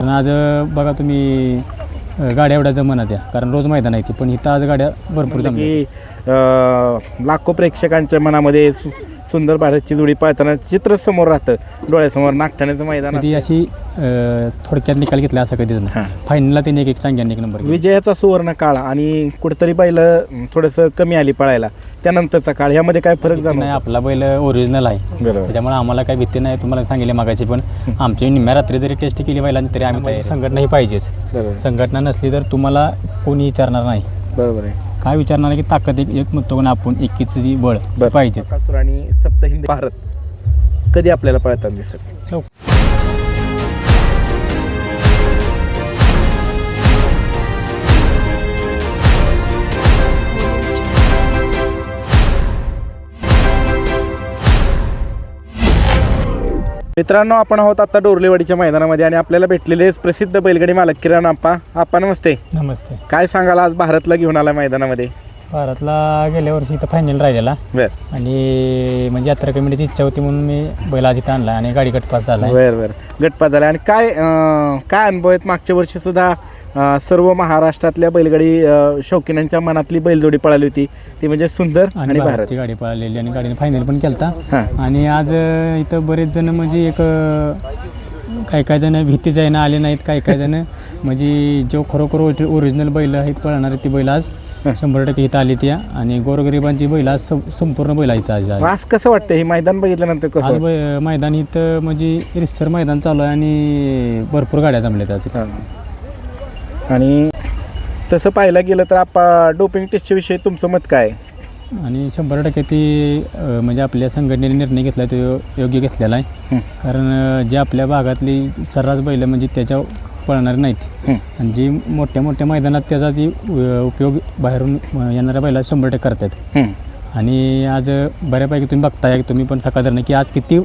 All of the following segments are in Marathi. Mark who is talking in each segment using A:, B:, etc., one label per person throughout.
A: कारण आज बघा तुम्ही गाड्या एवढ्या जमना त्या कारण रोज मैदान आहे ती पण इथं आज गाड्या भरपूर जमल्या.
B: की अं, लाखो प्रेक्षकांच्या मनामध्ये सु- सुंदर भारतची जोडी पाळताना चित्र समोर राहतं. डोळ्यासमोर नागठाण्याचं मैदान
A: कधी
B: असेल.
A: अशी थोडक्यात निकाल घेतला असा कधीच
B: हां.
A: फायनलला त्यांनी एक एक टांग्याने एक नंबर.
B: विजयाचा सुवर्ण काळ आणि कुठेतरी बैल थोडंसं कमी आली पळायला. त्यानंतरचा काळ यामध्ये काय फरक
A: भीती नाही आपला बैल ओरिजिनल आहे.
B: बरोबर.
A: त्याच्यामुळे आम्हाला काही भीती नाही तुम्हाला सांगितले मागायची पण आमची निम्म्या रात्री जरी टेस्ट केली बैलांची तरी आम्ही. संघटना ही पाहिजेच. संघटना नसली तर तुम्हाला कोणी विचारणार नाही.
B: बरोबर आहे.
A: काय विचारणार की ताकद एक एक म्हणतो पण आपण एकीचं जी बळ
B: बरं. बकासूर आणि सप्तहिंद भारत. कधी आपल्याला पळताना दिसत? मित्रांनो आपण आहोत आता डोरलेवाडीच्या मैदानामध्ये आणि आपल्याला भेटलेले प्रसिद्ध बैलगाडी मालक किरण आप्पा. आप्पा नमस्ते.
A: नमस्ते.
B: काय सांगाल आज भारतला घेऊन आला मैदानामध्ये?
A: भारतला गेल्या वर्षी इथं फायनल राहिलेला.
B: बर.
A: आणि म्हणजे यात्रा कमिटीची इच्छा होती म्हणून मी बैल आज इथं आणला आणि गाडी गटपास झाला.
B: बर बर. गटपात झाला. आणि काय अं, काय अनुभव आहेत? मागच्या वर्षी सुद्धा अं, सर्व महाराष्ट्रातल्या बैलगाडी अं, शौकीनांच्या मनातली बैलजोडी पळाली होती. ती म्हणजे सुंदर
A: आणि
B: आणि भारत.
A: भारतची गाडी पळालेली आणि गाडीने फायनल पण केलता.
B: हां.
A: आणि आज अ, इथं बरेच जण म्हणजे एक अ, काही काही जण भीती जाईनं आले नाहीत. काही काही जण म्हणजे जो खरोखर ओरिजिनल बैल आहेत पळणारे ती बैल आज शंभर टक्के इथं आली त्या आणि गोरगरिबांची बैल आज सं- संपूर्ण बैल आहेत आज आज.
B: आज कसं वाटतं हे मैदान बघितल्यानंतर कसं
A: आज
B: वाटतं?
A: बै- मैदान इथं म्हणजे रिस्तर मैदान चालू आहे आणि भरपूर गाड्या जमल्यात आज
B: हां. आणि तसं पाहायला गेलं तर आपण डोपिंग टेस्टच्या विषयी तुमचं मत काय आहे?
A: आणि शंभर टक्के ती अ, म्हणजे आपल्या संघटनेने निर्णय घेतला तो यो- योग्य घेतलेला आहे
B: हं.
A: कारण अ, जे आपल्या भागातली सर्रास बैल म्हणजे त्याच्या पळणार नाहीत. आणि जी मोठ्या मोठ्या मैदानात त्याचा ती अ, उपयोग बाहेरून अ, येणाऱ्या बैला शंभर टक्के करतात
B: हं.
A: आणि आज बऱ्यापैकी तुम्ही बघताय तुम्ही पण सकाळ की आज किती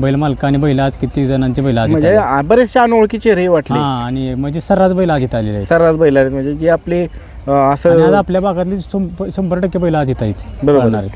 A: बैल मालक आणि बैल आज किती जणांचे बैल आज
B: म्हणजे. आ- बरेचसे अनोळखी चेहरे वाटले
A: हा आणि म्हणजे सर्रास बैल आज इथं आलेले आहेत
B: सर्रास बैल आहेत म्हणजे जे आपले अं,
A: आणि आज
B: असं
A: आपल्या भागातली शंभ- शंभर टक्के बैल आज इथं आहेत
B: बरोबर
A: पळणारे.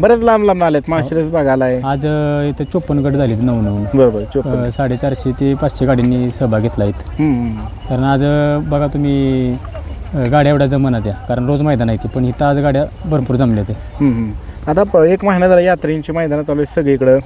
B: बरेच लांब लांब आलेत माशिरस बघायला आहे.
A: आज अ, इथं चोपन्न गट झालेत नऊ नऊ
B: बरोबर चोपन्न.
A: अ, साडेचारशे ते पाचशे गाडींनी सहभाग घेतला आहेत. कारण आज अ, बघा तुम्ही अ, गाड्या एवढ्या जमना त्या. कारण रोज मैदान आहे ती पण इथं आज गाड्या भरपूर जमल्या
B: हं, हं. आता प- एक महिना झाला यात्रेंची मैदानं चालू आहेत सगळीकडं.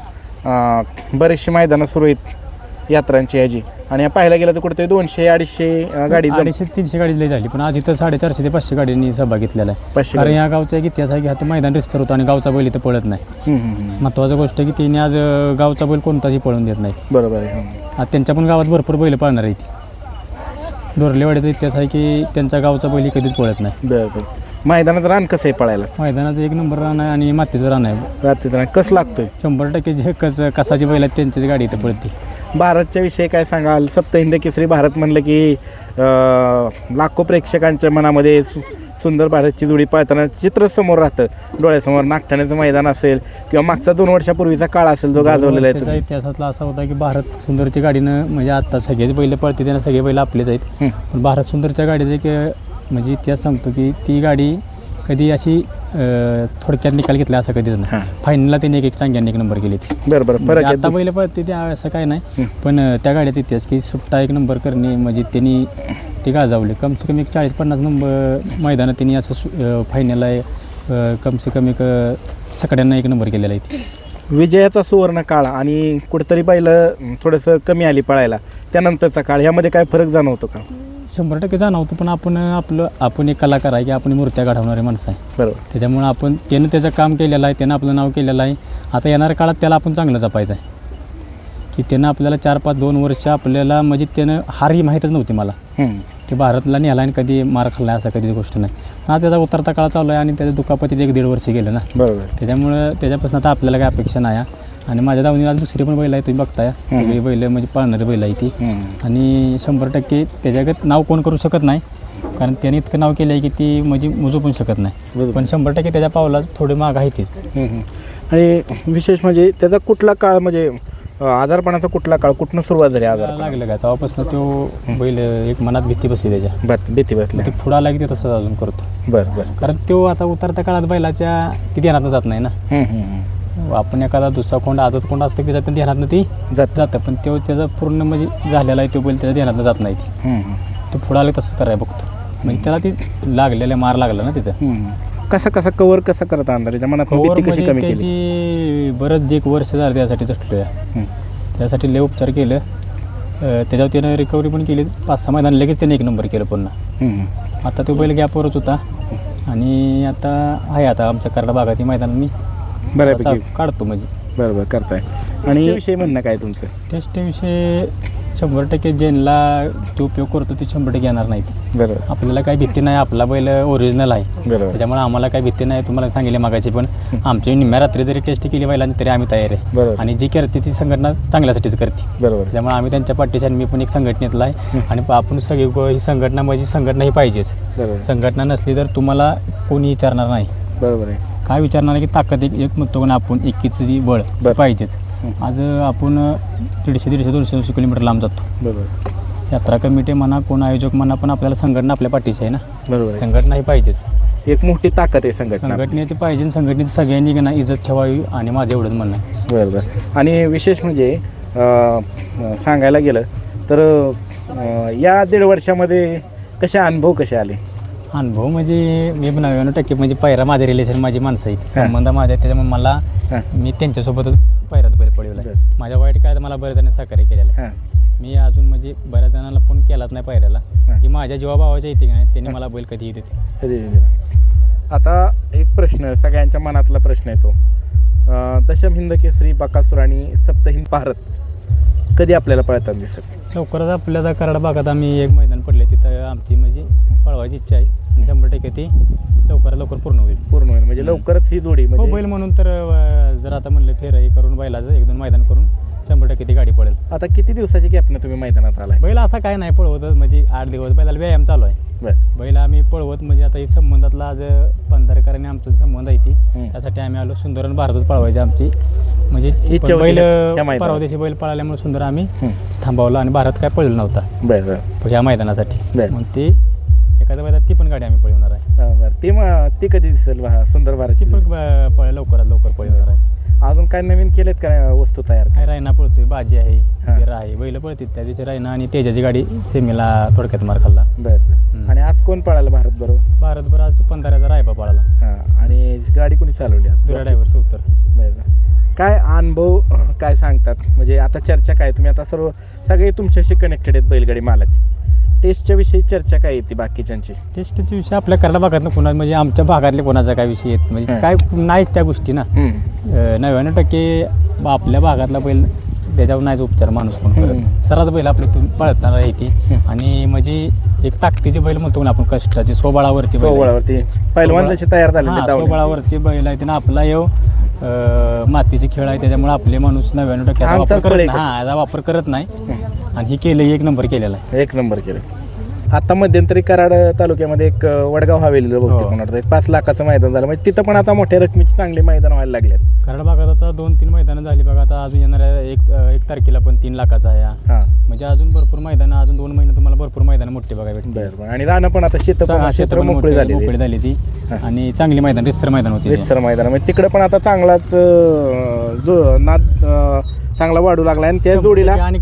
B: अं, बरेचशी मैदानं सुरू आहेत यात्रांची ह्याची आणि पाहायला गेलं तर कुठेतरी दोनशे अडीचशे गाडी
A: अडीचशे तीनशे गाडी लई झाली. पण आज इथं साडेचारशे ते पाचशे गाडींनी सहभाग घेतलेला आहे.
B: पाचशे
A: कारण. या गावचा एक इतिहास आहे की आता मैदान रिस्तर होतं आणि गावचा बैल इथं पळत नाही.
B: हं, हं, हं.
A: महत्त्वाची गोष्ट आहे की त्यांनी आज गावचा बैल कोणताही पळून देत नाही.
B: बरोबर आहे हं.
A: आज त्यांच्या पण गावात भरपूर बैल पळणार आहे ती डोरलेवाडीचा इतिहास आहे की त्यांचा गावचा बैल ही कधीच पळत नाही.
B: बरं बरं. मैदानात रान कसं आहे पळायला?
A: मैदानाचं एक नंबर रान आहे आणि मातीचं रान आहे.
B: रात्रीचं रान. कसं लागतोय?
A: शंभर टक्के जे कस कसाची बैल आहेत त्यांचीच गाडी इथं पळते.
B: भारतच्या विषयी काय सांगाल सप्तहिंद केसरी भारत म्हणलं की लाखो प्रेक्षकांच्या मनामध्ये सु- सुंदर भारतची जोडी पाळताना चित्र समोर राहतं डोळ्यासमोर नागठाण्याचं मैदान असेल किंवा मागचा दोन वर्षापूर्वीचा काळ असेल जो गाजवलेला आहे तुम्ही.
A: इतिहासातला असा होता की भारत सुंदरच्या गाडीनं म्हणजे आता सगळेच बैल पळते त्यांना सगळे बैल आपलेच आहेत. पण भारत सुंदरच्या गाडीचा एक म्हणजे इतिहास सांगतो की ती गाडी कधी अशी अं, थोडक्यात निकाल घेतला असं कधीच नाही.
B: हां.
A: फायनलला त्यांनी एक एक टांग्याने एक नंबर केली ती.
B: बरं बरं. फरक
A: म्हणजे
B: आहे
A: आता बैल पळते ते असं काय नाही. पण अं, त्या गाड्यात इतिहास की सुट्टा एक नंबर करणे म्हणजे त्यांनी ते गाजावले. कम से कमी एक चाळीस पन्नास नंबर मैदानात त्यांनी असं फायनलला कम से कमी एक अं, सगळ्यांना एक नंबर केलेला आहे
B: विजयाचा सुवर्ण काळ आणि कुठेतरी बैल थोडंसं कमी आली पळायला. त्यानंतरचा काळ यामध्ये काय फरक जाणवतो का?
A: शंभर टक्के जाणवतो पण आपण आपलं आपण एक कलाकार आहे की आपण मूर्त्या घडवणारे माणसं आहे.
B: बरोबर.
A: त्याच्यामुळं आपण त्यानं त्याचं काम केलेलं आहे त्यानं आपलं नाव केलेलं आहे. आता येणाऱ्या काळात त्याला आपण चांगलं जपायचं आहे. की त्यानं आपल्याला चार पाच दोन वर्ष आपल्याला म्हणजे त्यानं हार ही माहीतच नव्हती मला.
B: हं.
A: की भारतला नेला आणि कधी मार खाल्ला असं कधीच गोष्ट नाही. आता त्याचा उतरता काळ चालू आहे आणि त्याच्या दुखापतीत एक दीड वर्ष गेलं ना.
B: बरोबर.
A: त्याच्यामुळं त्याच्यापासून आता आपल्याला काही अपेक्षा नाही आहे. आणि माझ्या दावणीला दुसरी पण बैल आहे तुम्ही बघताय. सगळी बैल म्हणजे पाळणारी बैल आहे ती. आणि शंभर टक्के त्याच्यागत नाव कोण करू शकत नाही. कारण त्याने इतकं नाव केलं आहे की ती म्हणजे मोजू पण शकत नाही. पण शंभर टक्के त्याच्या पावला थोडी माग आहे तीच.
B: आणि विशेष म्हणजे त्याचा कुठला काळ म्हणजे आजारपणाचा कुठला काळ कुठनं सुरुवात झाली आजार
A: लागलं का तेव्हापासून तो बैल एक मनात भीती बसली त्याच्या.
B: भीती बसल्या
A: ते पुढं आला की ते तसंच अजून करतो.
B: बरं बरं.
A: कारण तो आता उतरत्या काळात बैलाच्या किती ध्यानात जात नाही ना. आपण एखादा दुसरा कोंड आदत कोंड असतं की जातं ध्यानातनं ती?
B: जात.
A: जातं. पण तो त्याचा पूर्ण म्हणजे झालेला आहे तो बैल त्याच्या ध्यानातनं जात नाही. ती तो पुढं आलं तसंच करायला बघतो. म्हणजे त्याला ती लागलेला मार लागला ना तिथं.
B: कसा कसा कवर कसा करता त्याच्या मनात कशी कमी केली?
A: त्याची बरंच एक वर्ष झालं त्यासाठी
B: हम्म.
A: त्यासाठी लय उपचार केलं. अं, त्याच्यावर त्यानं रिकव्हरी पण केली. पाच सहा मैदान लगेच त्याने एक नंबर केलं पुन्हा
B: हम्म.
A: आता तो बैल गॅपवरच होता. आणि आता आहे आता आमच्या कराड भागात मैदान मी.
B: बऱ्यापैकी.
A: काढतो म्हणजे.
B: बरोबर करताय. आणि विषय म्हणणं काय तुमचं?
A: टेस्टविषयी शंभर टक्के ज्यांना तो उपयोग करतो ते शंभर टक्के येणार नाहीत.
B: बरोबर.
A: आपल्याला काही भीती नाही आपला बैल ओरिजिनल आहे.
B: बरोबर.
A: त्याच्यामुळे आम्हाला काही भीती नाही तुम्हाला सांगितले मागायची पण आमची निम्म्या रात्री जरी टेस्ट केली बैलांची तरी आम्ही तयार आहे.
B: बरोबर.
A: आणि जी करते ती संघटना चांगल्यासाठीच करते.
B: बरोबर.
A: त्यामुळे आम्ही त्यांच्या पाठीशी आणि मी पण एक संघटनेतला आहे. आणि आपण सगळी गो- ही संघटना म्हणजे संघटना ही पाहिजेच.
B: बरोबर.
A: संघटना नसली तर तुम्हाला कोणी विचारणार नाही.
B: बरोबर आहे.
A: काय विचारणार की ताकद एक एक म्हणतो ना आपण एकीचं जी बळ
B: बरं.
A: पाहिजेच. आज आपण दीडशे दीडशे दोनशे दोनशे किलोमीटर लांब जातो.
B: बरोबर.
A: यात्रा कमिटी म्हणा कोण आयोजक म्हणा पण आपल्याला संघटना आपल्या पाठीशी आहे ना.
B: बरोबर आहे.
A: संघटना ही पाहिजेच.
B: एक मोठी ताकद आहे संघटना.
A: संघटनेची पाहिजे आणि संघटनेची सगळ्यांनी की ना इज्जत ठेवावी आणि माझं एवढंच म्हणणं आहे.
B: बरोबर. आणि विशेष म्हणजे अं, सांगायला गेलं तर अं, या दीड वर्षामध्ये कसे अनुभव कसे आले?
A: अनुभव म्हणजे मी नव्याण्णव टक्के म्हणजे पहिला माझे रिलेशन माझी माणसं आहेत. संबंध माझे आहेत त्याच्यामुळे मला मी त्यांच्यासोबतच पहिल्यात बैल पळवला
B: बरं.
A: माझ्या वाईट काय तर मला बऱ्याच जणांनी सहकार्य केलेलं आहे. मी अजून म्हणजे बऱ्याच जणांना फोन केलाच नाही पायऱ्याला
B: हां.
A: जी माझ्या जीवाभावाच्या येते का नाही त्यांनी मला बैल कधी देते
B: कधी आता एक प्रश्न सगळ्यांच्या मनातला प्रश्न येतो. दशम हिंद केसरी बकासूर आणि सप्तहिंद भारत कधी आपल्याला पळताना दिसत?
A: लवकरच आपल्याला कराड भागात आम्ही एक मैदान पडले तिथं आमची म्हणजे पळवायची इच्छा आहे आणि शंभर टक्के ती लवकरात लवकर पूर्ण होईल.
B: पूर्ण होईल. म्हणजे लवकरच ही जोडी
A: हो
B: म्हणजे
A: बैल म्हणून तर अं, जर आता म्हणलं फेर हे करून बैलाचं एक दोन मैदान करून शंभर टक्के ती गाडी पडेल.
B: आता किती दिवसाची गॅपनं तुम्ही मैदानात आलाय?
A: बैल आता काय नाही पळवत म्हणजे आठ दिवस बैलाला व्यायाम चालू आहे.
B: बरं.
A: बैल आम्ही पळवत म्हणजे आता ही संबंधातला आज पंधरकरांनी आमचा संबंध आहे ती.
B: हम्म.
A: त्यासाठी आम्ही आलो सुंदर आणि भारतच पळवायची आमची. म्हणजे
B: इच्छा होती
A: बैल
B: त्या- मैदानात.
A: बैल पळाल्यामुळे सुंदर आम्ही
B: हं.
A: थांबवला आणि भारत काय पळलं नव्हता.
B: बरं बरं.
A: ह्या मैदानासाठी.
B: बरं.
A: मग ते एखाद्या मैदानात ती पण गाडी आम्ही पळवणार आहे.
B: हा, बरं. ते मग ती कधी दिसेल बा सुंदर
A: ती
B: भारत
A: पण ब- पळ लवकरात लवकर पळवणार आहे.
B: अजून काय नवीन केलेत का नाही वस्तू तयार?
A: काय रायना पळतोय बाजी आहे
B: हां.
A: बिरा आहे बैल पळतील त्या दिवशी रायना आणि तेजाची गाडी सेमीला थोडक्यात मार खाल्ला.
B: बरं. आणि आज कोण पळाला भारत बरोबर?
A: भारतभर आज तो पंधराचा रायबा पळाला.
B: हा आणि गाडी कोणी चालवली आज?
A: दुरा ड्रायव्हर सत्तर
B: बरं, बरं. काय अनुभव काय सांगतात? म्हणजे आता चर्चा काय तुम्ही आता सर्व सगळे तुमच्याशी कनेक्टेड आहेत बैलगाडी मालक. टेस्टच्या विषयी चर्चा काय येते बाकीच्यांची?
A: टेस्टचे विषय आपल्या कराडा भागात कोणा म्हणजे आमच्या भागातले कोणाचा काय विषय येत म्हणजे. काय नाहीच त्या गोष्टी ना. नव्याण्णव टक्के आपल्या भागातला बैल त्याच्यावर नाहीच उपचार माणूस कोण. करत. बैल आपले तुम्ही पळताना येते. आणि म्हणजे एक ताकदीचे बैल म्हणतो ना आपण कष्टाचे सोबाळावरती.
B: सोबळावरती पहिलवान जसे तयार झालेले धावणे.
A: सोबाळावरची बैल आहे त्यानं आपला येऊ मातीचे खेळ आहे त्याच्यामुळे आपले माणूस नव्याण्णव टक्के वापर करत नाही. आणि ही केलं एक नंबर केलेला आहे.
B: एक नंबर केलं. आता मध्यंतरी कराड तालुक्यामध्ये एक अं, वडगाव हवेलीला बहुतेक
A: हो.
B: मला वाटतं एक पाच लाखाचं मैदान झालं. म्हणजे तिथं पण आता मोठ्या रकमेची चांगली मैदान व्हायला लागलेत
A: कराड भागात आता दोन तीन मैदानं झाली बघा. आता अजून येणाऱ्या एक एक तारखेला पण तीन लाखाचा आहे हा.
B: हां.
A: म्हणजे अजून भरपूर मैदानं अजून दोन महिने तुम्हाला भरपूर मैदानं मोठी बघा भेटतील.
B: बरं बरं. आणि राणं पण आता शेत
A: चा-
B: क्षेत्र
A: पण
B: मोकळी
A: मोठी-
B: झाली
A: मोकळी झाली ती.
B: हां.
A: आणि चांगली मैदान रिसर मैदान होती ती.
B: रितसर मैदान. म्हणजे तिकडे पण आता चांगलाच अं, जो नाद चांगला वाढू लागला आणि त्या जोडीला
A: आणि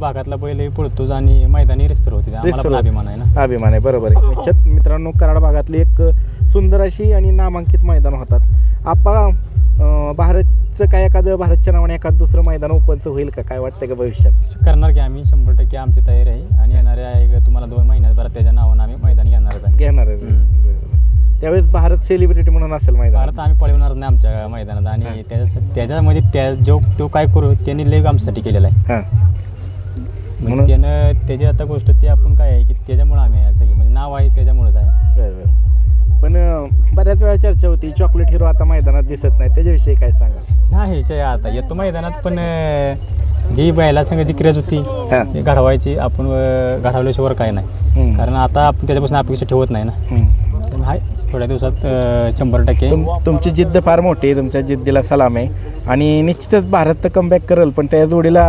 A: भागातला बैल पळतोच आणि मैदानी रिस्तर होती. अभिमान आहे ना.
B: अभिमान आहे बरोबर आहे. निश्चित. मित्रांनो कराड भागातली एक सुंदर अशी आणि नामांकित मैदान होतात. आपा भारतचं काय एखादं भारतच्या नावाने एखादं दुसरं मैदान ओपनचं होईल का? काय वाटतं का भविष्यात?
A: करणार की आम्ही शंभर टक्के आमची तयारी आहे. आणि येणाऱ्या तुम्हाला दोन महिन्यात भरात त्याच्या
B: त्यावेळेस भारत सेलिब्रिटी म्हणून असेल मैदान
A: भारत आम्ही पळवणार नाही आमच्या मैदानात. आणि त्याच्या त्याच्यामध्ये त्या जो तो काय करू त्यांनी लेग आमच्यासाठी केलेला आहे.
B: हां.
A: म्हणजे
B: म्हणून-
A: त्यानं त्याची आता गोष्ट ती आपण काय आहे की त्याच्यामुळे आम्ही आहे सगळी म्हणजे नाव आहे त्याच्यामुळेच आहे.
B: बरं बरं. पण बऱ्याच वेळा चर्चा होती चॉकलेट हिरो आता मैदानात दिसत नाही. त्याच्याविषयी काय सांगा?
A: नाही हे आता येतो मैदानात पण जी बैला संघाची क्रेज होती घडवायची आपण घडवल्याशिवाय काय नाही. कारण आता आपण त्याच्यापासून अपेक्षा ठेवत नाही ना. आहे. थोड्या दिवसात शंभर टक्के.
B: तुम तुमची जिद्द फार मोठी आहे तुमच्या जिद्दीला सलाम आहे. आणि निश्चितच भारत तर कमबॅक करेल पण त्या जोडीला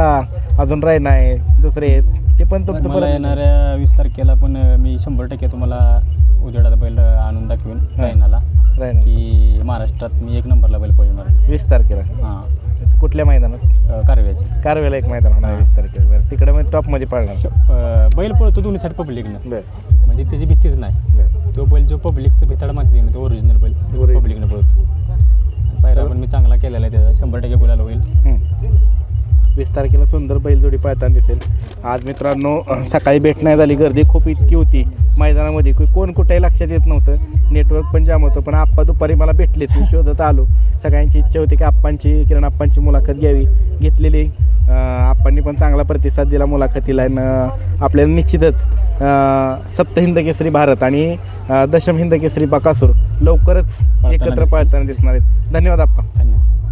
B: अजून राहिना आहे दुसरे आहेत. ते पण तुमचं
A: मला
B: परत
A: येणाऱ्या वीस तारखेला पण अं, मी शंभर टक्के तुम्हाला उजेडाचा बैल आणून दाखवेन रायनाला
B: रायनर
A: की महाराष्ट्रात मी एक नंबरला बैल पळवणार
B: वीस तारखेला.
A: हां.
B: कुठल्या मैदानात?
A: अ, कारव्याचे
B: कारवेला एक मैदान होणार वीस तारखेला. बरं तिकडे मग टॉपमध्ये पडणार
A: अ, बैल पळतो दोन्ही साईड पब्लिकनं
B: बरं.
A: म्हणजे त्याची भीतीच नाही.
B: बरं.
A: तो बैल जो पब्लिकचं भिताड माहिती ना तो ओरिजिनल बैल
B: Original.
A: पब्लिकनं पळतो. पायरा पण मी चांगला केलेला आहे त्याचा. शंभर टक्के गुलाल होईल.
B: हं. वीस तारखेला सुंदर बैलजोडी पाळताना दिसेल. आज मित्रांनो सकाळी भेट नाही झाली गर्दी खूप इतकी होती. मैदानामध्ये को- कोण कुठेही लक्षात येत नव्हतं. नेटवर्क पण जाम होतं पण आप्पा दुपारी मला भेटलेच मी शोधत आलो. सगळ्यांची इच्छा होती की आप्पांची किरण आप्पांची मुलाखत घ्यावी. घेतलेली. आप्पांनी पण चांगला प्रतिसाद दिला मुलाखतीला. आपल्याला निश्चितच अं, सप्त हिंद केसरी भारत आणि दशम हिंद केसरी बकासूर लवकरच एकत्र. पाळताना दिसणार आहेत. धन्यवाद आप्पा.
A: धन्यवाद.